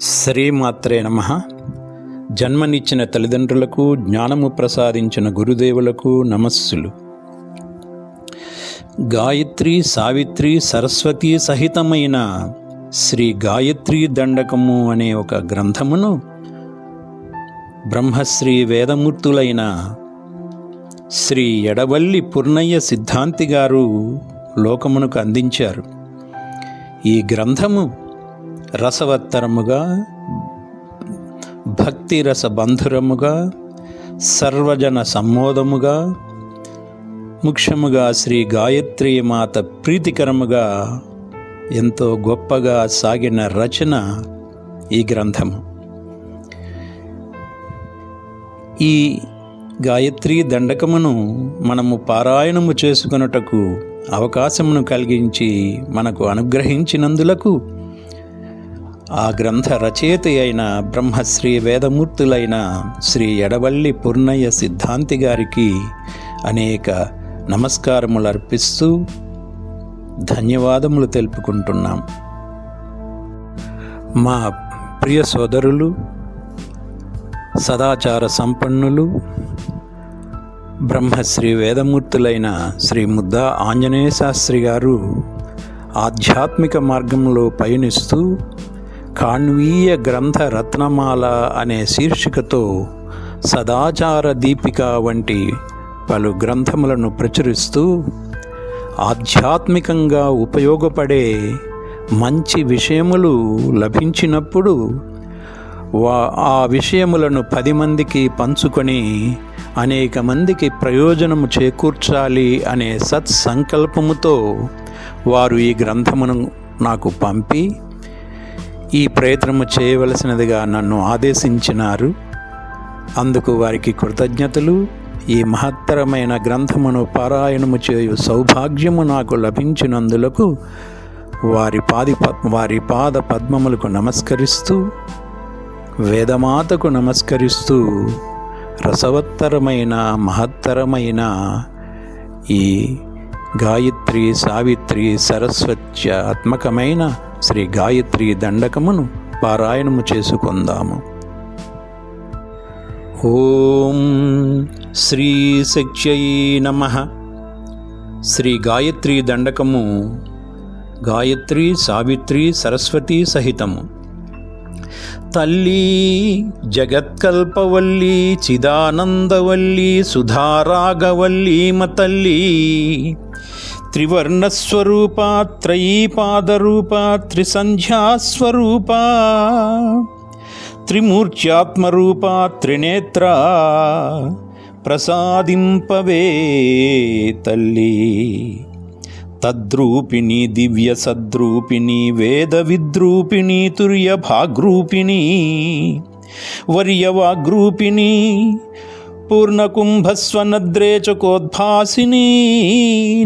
శ్రీమాత్రే నమ. జన్మనిచ్చిన తల్లిదండ్రులకు జ్ఞానము ప్రసాదించిన గురుదేవులకు నమస్సులు. గాయత్రి సావిత్రి సరస్వతి సహితమైన శ్రీ గాయత్రి దండకము అనే ఒక గ్రంథమును బ్రహ్మశ్రీ వేదమూర్తులైన శ్రీ ఎడవల్లి పూర్ణయ్య సిద్ధాంతి గారు లోకమునకు అందించారు. ఈ గ్రంథము రసవత్తరముగా భక్తి రస బంధురముగా సర్వజన సమ్మోదముగా ముఖ్యముగా శ్రీ గాయత్రి మాత ప్రీతికరముగా ఎంతో గొప్పగా సాగిన రచన ఈ గ్రంథము. ఈ గాయత్రి దండకమును మనము పారాయణము చేసుకొనుటకు అవకాశమును కలిగించి మనకు అనుగ్రహించినందులకు ఆ గ్రంథ రచయిత అయిన బ్రహ్మశ్రీ వేదమూర్తులైన శ్రీ ఎడవల్లి పూర్ణయ్య సిద్ధాంతి గారికి అనేక నమస్కారములు అర్పిస్తూ ధన్యవాదములు తెలుపుకుంటున్నాం. మా ప్రియ సోదరులు సదాచార సంపన్నులు బ్రహ్మశ్రీ వేదమూర్తులైన శ్రీ ముద్దా ఆంజనేయ శాస్త్రి గారు ఆధ్యాత్మిక మార్గంలో పయనిస్తూ కాణ్వీయ గ్రంథ రత్నమాల అనే శీర్షికతో సదాచార దీపిక వంటి పలు గ్రంథములను ప్రచురిస్తూ ఆధ్యాత్మికంగా ఉపయోగపడే మంచి విషయములు లభించినప్పుడు వా ఆ విషయములను పది మందికి పంచుకొని అనేక మందికి ప్రయోజనము చేకూర్చాలి అనే సత్సంకల్పముతో వారు ఈ గ్రంథమును నాకు పంపి ఈ ప్రయత్నము చేయవలసినదిగా నన్ను ఆదేశించినారు. అందుకు వారికి కృతజ్ఞతలు. ఈ మహత్తరమైన గ్రంథమును పారాయణము చేయు సౌభాగ్యము నాకు లభించినందులకు వారి పాది వారి పాద పద్మములకు నమస్కరిస్తూ వేదమాతకు నమస్కరిస్తూ రసవత్తరమైన మహత్తరమైన ఈ గాయత్రి సావిత్రి సరస్వత్యాత్మకమైన శ్రీ గాయత్రి దండకమును పారాయణము చేసుకుందాము. ఓం శ్రీ శక్త్యై నమ. శ్రీ గాయత్రి దండకము గాయత్రి సావిత్రి సరస్వతి సహితము. తల్లి జగత్కల్పవల్లి చిదానందవల్లి సుధారాగవల్లీమ తల్లి త్రివర్ణస్వరూప త్రయీపాదరూప త్రిసంధ్యాస్వరూప త్రిమూర్త్యాత్మరూప త్రినేత్ర ప్రసాదింపవే తల్లి. తద్రూపిణి దివ్య సద్రూపిణి వేద విద్రూపిణి తుర్య భాగ్రూపిణి వర్యవాగ్రూపిణి పూర్ణకుంభస్వనద్రేచకోద్భాసినీ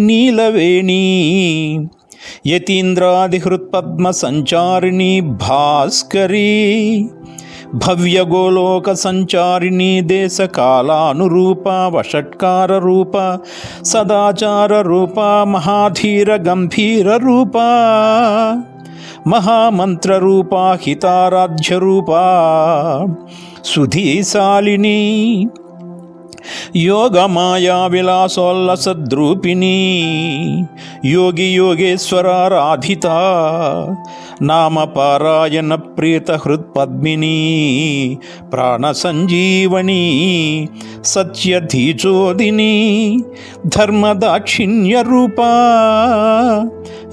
నీలవేణీ నీలవేణి యతీంద్రాదిహృత్పద్మ సంచారిణి భాస్కరీ భవ్యగోలోక సంచారిణి దేశకాలానురూప వషట్కార రూప సదాచార రూప మహాధీర గంభీర రూప మహామంత్ర రూప హితారాధ్య రూప సుధీశాలిని యోగమాయా విలాసోల్లసద్రూపిణి యోగి యోగేశ్వరారాధిత నామపారాయణ ప్రీత హృత్పద్మినీ ప్రాణ సంజీవణి సత్యధీచోదిని ధర్మదాక్షిణ్య రూపా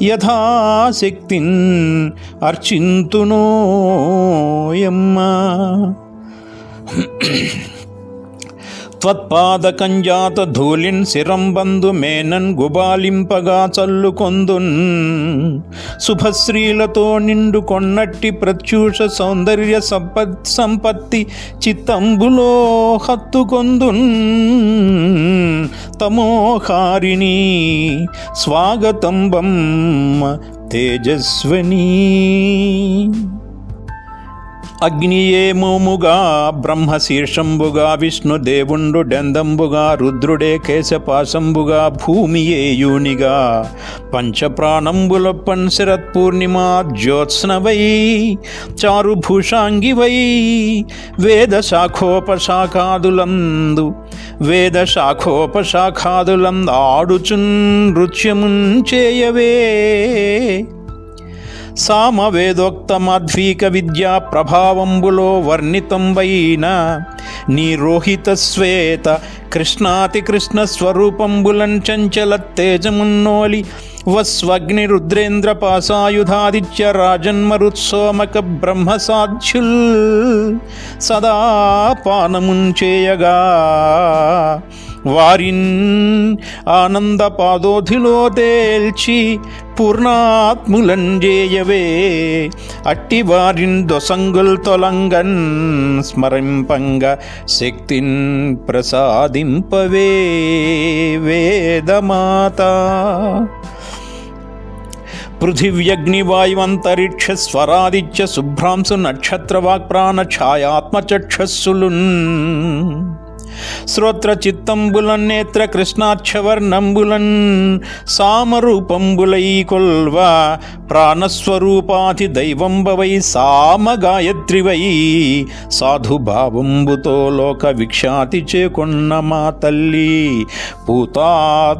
యథాశక్తిన్ అర్చింతునోయమ్మా. త్వత్పాదకంజాత ధూళిన్ శిరం బంధు మేనన్ గుబాలింపగా చల్లుకొందున్. శుభశ్రీలతో నిండు కొన్నట్టి ప్రత్యూష సౌందర్య సంపత్ సంపత్తి చిత్తంబులో హత్తుకొందున్. తమోహారిణి స్వాగతంబం తేజస్విని. అగ్నియేమోముగా బ్రహ్మశీర్షంబుగా విష్ణుదేవుండు డెందంబుగా రుద్రుడే కేశపాశంబుగా భూమియే యూనిగా. పంచప్రాణంబులొప్పన్ శరత్పూర్ణిమా జ్యోత్స్నవై చారుభూషాంగివై వేద శాఖోపశాఖాదులందు వేద శాఖోపశాఖాదులందు ఆడుచున్ నృత్యమున్ చేయవే. సామవేదోక్తమాధ్వీక విద్యా ప్రభావంబులో వర్ణితంబైన నీ రోహిత శ్వేత కృష్ణాతి కృష్ణ స్వరూపంబులం చంచల తేజమున్నోలి వస్వగ్ని రుద్రేంద్ర పాసాయుధాదిత్య రాజన్మరుత్సోమక బ్రహ్మసాధ్యుల్ సదా పానముంచేయగా వారిన్ ఆనంద పాదోధిలో తేల్చి పూర్ణాత్ములంజేయవే అట్టి వారిన్ దొసంగుల్ తొలంగన్ స్మరింపంగ శక్తిన్ ప్రసాదింపవే. వేదమాత పృథివ్యగ్నివాయువంతరిక్ష స్వరాదిత్య శుభ్రాంశు నక్షత్రవాక్ప్రాణ ఛాయాత్మచక్షస్సులున్ శ్రోత్ర చిత్తంబులన్ నేత్ర కృష్ణాక్షవర్ణంబులన్ సామరూపంబులై కొల్వ ప్రాణస్వరూపాతి దైవంబవై సామగాయత్రివై సాధుభావంబుతో లోక విక్షాతి చేకొన్న మా తల్లి పూతాత్మింజేయవే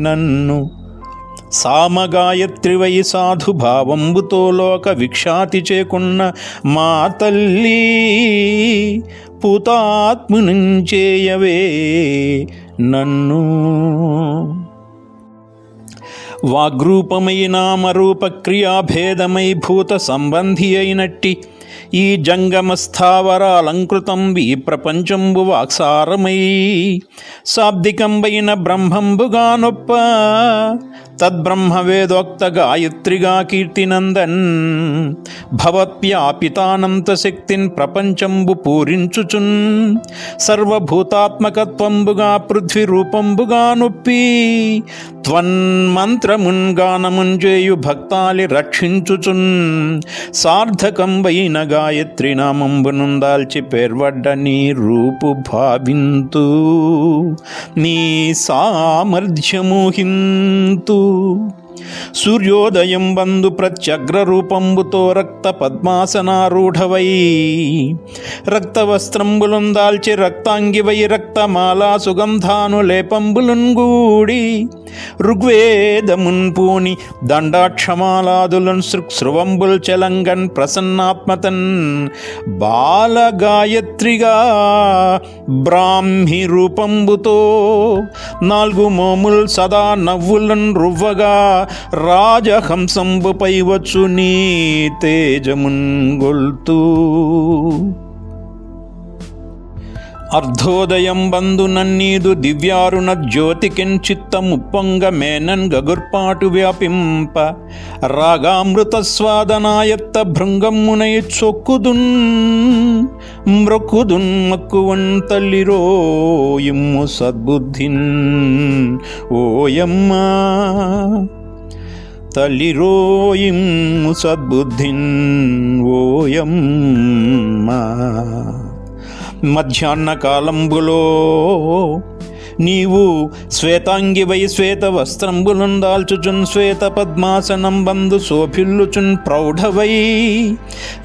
నన్ను. సామగాయత్రివై సాధుభావంబుతో లోక విక్షాతి చేకున్న మా తల్లి పూతాత్మునించేయవే నన్ను. వాగ్రూపమై నామరూప క్రియాభేదమై భూత సంబంధి అయినట్టి ఈ జంగమస్థావరాలంకృతం ఈ ప్రపంచంబు వాక్సారమై శాబ్దికంబైన బ్రహ్మంబుగానొప్ప నొప్ప తద్బ్రహ్మ వేదోక్త గాయత్రిగా కీర్తినందన్ భవత్యాపితానంత శక్తిన్ ప్రపంచంబు పూరించుచున్ సర్వభూతాత్మకత్వంబుగా పృథ్వీ రూపంబుగా నొప్పి త్వన్మంత్రమున్ గానముంజేయు భక్తాలి రక్షించుచున్ సార్థకంబైన గాయత్రి నామంబునుందాల్చి పేర్వడ్డ నీ రూపు భావింతు నీ సామర్థ్యము హింతు సూర్యోదయం బందు ప్రత్యగ్ర రూపంబుతో రక్త పద్మాసనారూఢవై. రక్తవస్త్రంబులం దాల్చి రక్తాంగివై రక్తమాలా సుగంధాను లేపంబులున్ గూడి. ఋగ్వేదమున్ పూని దండాక్షమాలాదులన్ సృక్సృవంబుల్ చలంగన్ ప్రసన్నాత్మతన్ బాలగాయత్రిగా బ్రాహ్మి రూపంబుతో నాలుగు మోముల్ సదా నవ్వులన్ రువ్వగా రాజహంసంబుపై వచ్చు నీ తేజమున్ గొల్తూ. అర్ధోదయం బందు నన్నీదు దివ్యారుణ జ్యోతికిన్ చిత్తముప్పొంగ మేనన్ గగుర్పాటు వ్యాపింప. రాగామృత స్వాదనాయత్త భృంగమ్మునై చొక్కుదున్ మ్రొక్కుదున్ మక్కువన్ తల్లిరోయమ్ము సద్బుద్ధిన్. ఓయమ్మా తల్లిరోయిమ్ము సద్బుద్ధిన్ ఓయమ్మా. మధ్యాహ్న కాలంబులో నీవు శ్వేతాంగివై శ్వేత వస్త్రంబులను దాల్చుచున్ శ్వేత పద్మాసనం బందు శోభిల్లుచున్ ప్రౌఢవై.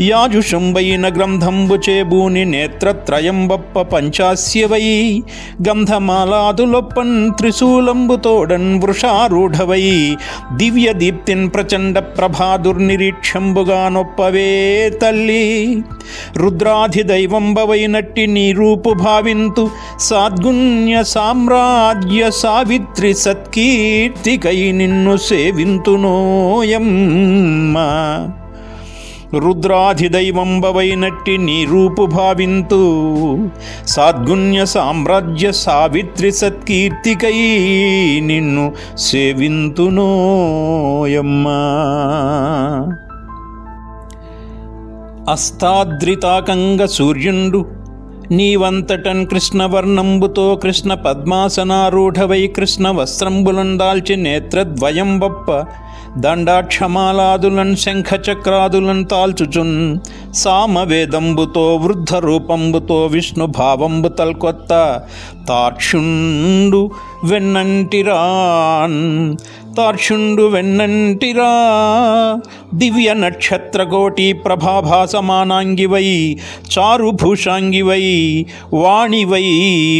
యాజుషంబైన గ్రంథంబు చేబూని నేత్రత్రయంబప్ప పంచాస్యవై. గంధమాలాదులొప్పన్ త్రిశూలంబుతోడన్ వృషారూఢవై. దివ్య దీప్తిన్ ప్రచండ ప్రభాదుర్నిరీక్షంబుగా నొప్పవే తల్లి. రుద్రాధిదైవంబవైనట్టి నీ రూపు భావింతు. సాద్గుణ్య సామ్రాజ్య సావిత్రి సత్కీర్తికై నిన్ను సేవింతునోయమ్మ రుద్రాధిదైవంబవైనట్టి నీ రూపు భావింతు. సాద్గుణ్య సామ్రాజ్య సావిత్రి సత్కీర్తికై నిన్ను సేవింతునోయమ్మా అస్తాద్రితాకంగ సూర్యుండు నీవంతటన్ కృష్ణవర్ణంబుతో కృష్ణ పద్మాసనారూఢవై కృష్ణ వస్త్రంబులందాల్చి నేత్రద్వయం వప్ప దండాక్షమాలాదులన్ శంఖచక్రాదులన్ తాల్చుచున్. సామవేదంబుతో వృద్ధ రూపంబుతో విష్ణు భావంబు తల్కొత్త. తాక్షుండు వెన్నంటిరాన్. తార్షుండు వెన్నంటిరా. దివ్య నక్షత్రకోటి ప్రభాభాసమానాంగివై చారుభూషాంగివై వాణివై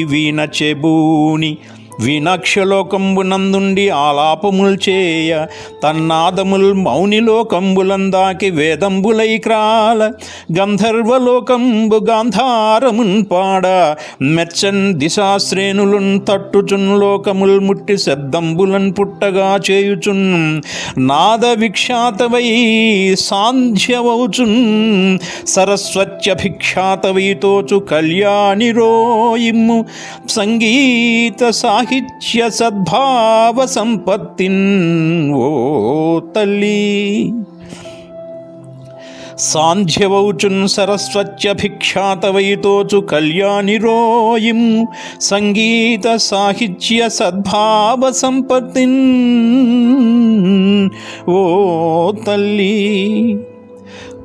వీణ చెబూని. వినక్షలోకంబునందుండి ఆలాపముల్ చేయ తన్నాదముల్ మౌనిలోకంబులందాకి వేదంబులై క్రాల గంధర్వలోకంబు గాంధారమున్ పాడ మెచ్చన్ దిశాశ్రేణులున్ తట్టుచున్ లోకముల్ ముట్టి శబ్దంబులన్ పుట్టగా చేయుచున్ నాద విఖ్యాతవై సాంధ్యవౌచున్ సరస్వత్యభిఖ్యాతవై తోచు కళ్యాణిరోయిమ్ము సంగీత సాహిత్య సాహిత్య సద్భావ సంపత్తిన్ ఓ తల్లి. సాంధ్యవౌచున్ సరస్వత్యభిఖ్యాతవైతోచు కళ్యాణిరోయిం సంగీత సాహిత్య సద్భావ సంపత్తిన్ ఓ తల్లి.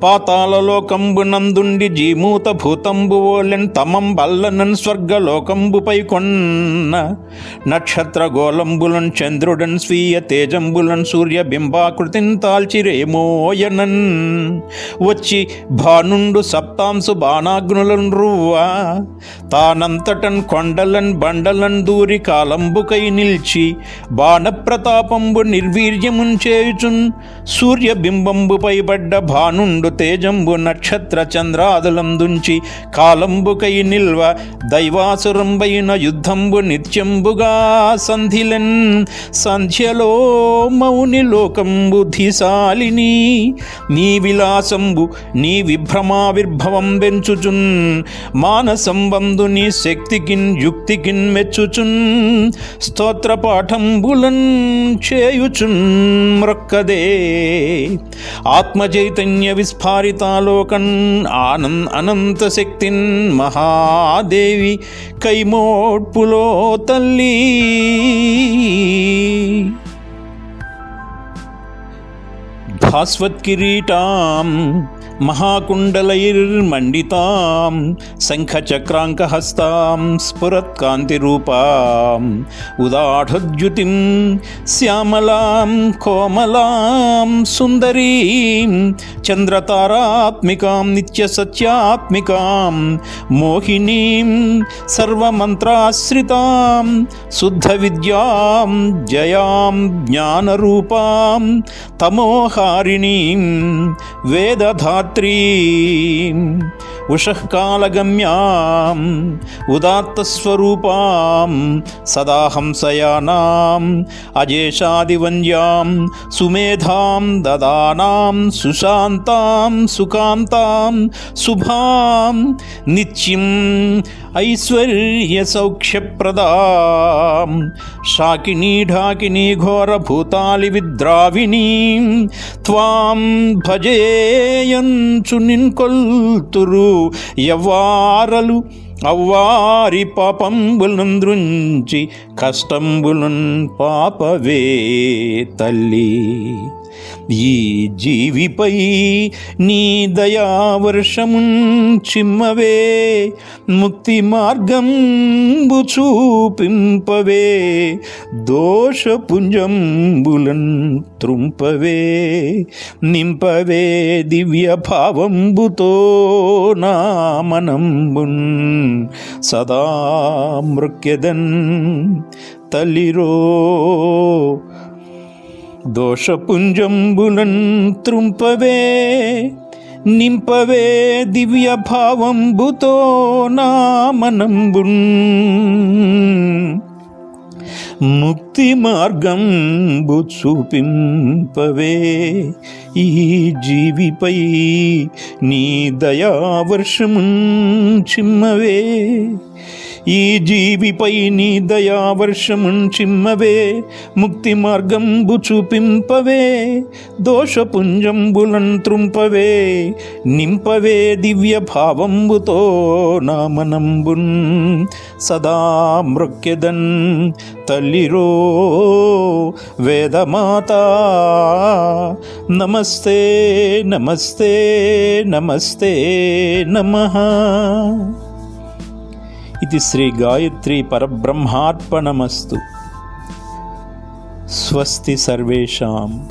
పాతాళలోకంబునందుండి జీమూత భూతంబు ఓలెన్ తమం బల్లనన్ స్వర్గలోకంబుపై కొన్న నక్షత్ర గోలంబులన్ చంద్రుడన్ స్వీయ తేజంబులన్ సూర్య బింబాకృతిన్ తాల్చిరేమోయనన్ వచ్చి భానుండు సప్తాంశు బాణాగ్నులన్ రువ్వా తానంతటన్ కొండలన్ బండలన్ దూరి కాలంబుకై నిల్చి బాణప్రతాపంబు నిర్వీర్యమున్ చేయుచున్ సూర్యబింబంబుపై పడ్డ భానుండు తేజంబు నక్షత్ర చంద్రాదులందుంచి కాలంబుకై నిల్వ దైవాసురంబైన యుద్ధంబు నిత్యంబుగా సంధిలెన్ సంధ్యలో మౌని లోకంబు ధిశాలిని నీ విలాసంబు నీ విభ్రమావిర్భవం పెంచుచున్ మానసంబంధు నీ శక్తికిన్ యుక్తికిన్ మెచ్చుచున్ స్తోత్ర పాఠంబులన్ చేయుచున్ మ్రొక్కదే ఆత్మ చైతన్య విస్ఫారితాలోకన్ ఆనంద్ అనంత శక్తిన్ మహాదేవి కైమోడ్పులో తల్లి. భాస్వత్ కిరీటాం మహాకుండలైర్మండితాం శంఖచక్రాంకహస్తాం స్ఫురత్కాంతిరూపాం ఉదాఢద్యుతిం శ్యామలాం కోమలాం సుందరీం చంద్రతారాత్మికాం నిత్యసత్యాత్మికాం మోహినీం సర్వమంత్రాశ్రితాం శుద్ధ విద్యాం జయాం జ్ఞానరూపాం తమోహారిణీం Trine. ఉషఃకాలగమ్యాం ఉదాత్తస్వరూపాం సదాహంసయానాం అజేషాదివంద్యాం సుమేధాం దదానాం సుశాంతాం సుకాంతాం శుభాం నిత్యం ఐశ్వర్యసౌఖ్యప్రదాం శాకినీ ఢాకినీ ఘోరభూతాలి విద్రావిణీం త్వాం భజేయంచు నిన్కొల్తురు. యవ్వారలు అవ్వారి పాపంబులందృంచి కష్టంబులున్ పాపవే తల్లి. ఈ జీవిపై నీ దయావర్షమున్ చిమ్మవే ముక్తి మార్గంబు చూపింపవే దోషపుంజంబులన్ త్రుంపవే నింపవే దివ్య భావంబుతో నా మనంబున్ సదా మృక్యదన్ తల్లిరో దోషపుంజంబులన్ త్రుంపవే నింపవే దివ్య భావంబుతో నా మనంబున్ ముక్తి మార్గంబు చూపింపవే ఈ జీవిపై నీ దయావర్షమున్ చిమ్మవే. ఈ జీవిపై నీ దయావర్షముంచిమ్మవే ముక్తి మార్గంబు చూపింపవే దోషపుంజంబులం త్రుంపవే నింపవే దివ్య భావంబుతో నామనంబున్ సదా మృక్యదన్ తల్లిరో వేదమాత నమస్తే నమస్తే నమస్తే నమ. ఇది శ్రీ గాయత్రి పరబ్రహ్మార్పణమస్తు. స్వస్తి సర్వేషాం.